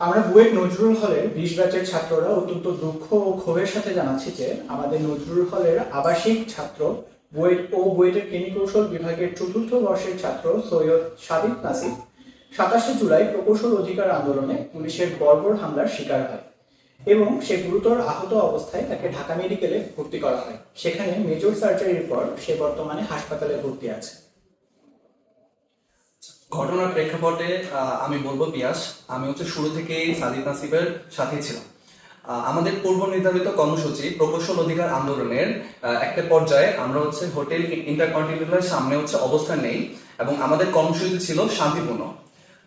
আমরা বুয়েট নজরুল হলের বিশ ব্যাচের ছাত্ররা অত্যন্ত দুঃখ ও ক্ষোভের সাথে জানাচ্ছি যে আমাদের নজরুল হলের আবাসিক ছাত্র বুয়েট ও বুয়েটের কৌশল বিভাগের চতুর্থ বর্ষের ছাত্র সৈয়দ সাদিক নাসিফ সাতাশে জুলাই প্রকৌশল অধিকার আন্দোলনে পুলিশের বর্বর হামলার শিকার হয় এবং সে গুরুতর আহত অবস্থায় তাকে ঢাকা মেডিকেলে ভর্তি করা হয়। সেখানে মেজর সার্জারির পর সে বর্তমানে হাসপাতালে ভর্তি আছে। ঘটনার প্রেক্ষাপটে আমি বলব পিয়াস, আমি হচ্ছে শুরু থেকেই সাদিক নাসিবের সাথে ছিলাম। আমাদের পূর্ব নির্ধারিত কর্মসূচি, প্রকৌশল অধিকার আন্দোলনের একটা পর্যায়ে আমরা হচ্ছে হোটেল ইন্টারকন্টিনেন্টালের সামনে হচ্ছে অবস্থান নেই এবং আমাদের কর্মসূচি ছিল শান্তিপূর্ণ।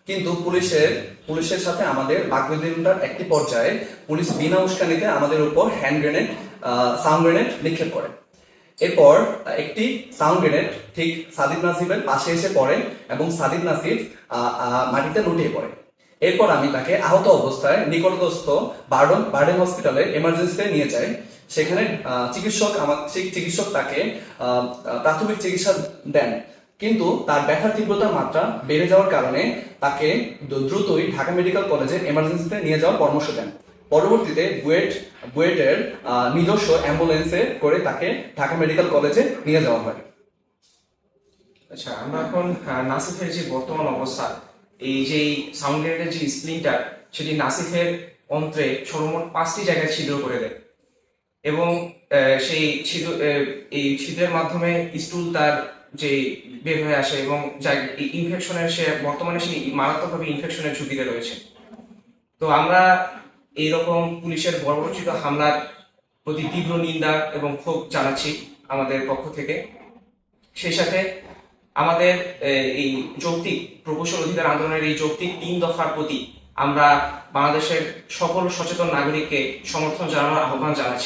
কিন্তু পুলিশের পুলিশের সাথে আমাদের বাকবিদ্যুতার একটি পর্যায়ে পুলিশ বিনা উস্কানিতে আমাদের উপর হ্যান্ড গ্রেনেড সাউন্ড গ্রেনেড নিক্ষেপ করে। এরপর একটি সাউন্ড গ্রেনেড ঠিক সাদিক নাসিবের পাশে এসে পড়ে এবং আহ, আহ, মাটিতে লুটিয়ে পড়ে। এরপর আমি তাকে আহত অবস্থায় নিকটস্থ বার্ডন বার্ডেন হসপিটালে এমার্জেন্সিতে নিয়ে যাই। সেখানে চিকিৎসক আমার চিক- চিকিৎসক তাকে প্রাথমিক চিকিৎসা দেন। কিন্তু তার ব্যথার তীব্রতার মাত্রা বেড়ে যাওয়ার কারণে তাকে দ্রুতই ঢাকা মেডিকেল কলেজে এমার্জেন্সিতে নিয়ে যাওয়ার পরামর্শ দেন। পরবর্তীতে বুয়েট, বুয়েটের নিজস্ব অ্যাম্বুলেন্সে করে তাকে ঢাকা মেডিকেল কলেজে নিয়ে যাওয়া হয়। আচ্ছা আমরা এখন নাসিফের যে বর্তমান অবস্থা, এই যে সাউন্ড গ্রেডের যে স্প্লিনটার সেটি নাসিফের অন্ত্রে সর্বমোট পাঁচটি জায়গায় ছিদ্র করে দেয়। এবং সেই ছিদ্র এই ছিদ্রের মাধ্যমে স্টুল তার যে বের হয়ে আসে এবং ইনফেকশনের সে, বর্তমানে সেই মারাত্মকভাবে ইনফেকশনের ঝুঁকিতে রয়েছে। তো আমরা এইরকম পুলিশের বর্বরচিত হামলার প্রতি তীব্র নিন্দা এবং ক্ষোভ জানাচ্ছি আমাদের পক্ষ থেকে। সেই সাথে আমাদের এই যৌক্তিক প্রকৌশল অধিকার আন্দোলনের এই যৌক্তিক তিন দফার প্রতি আমরা বাংলাদেশের সকল সচেতন নাগরিককে সমর্থন জানানোর আহ্বান জানাচ্ছি।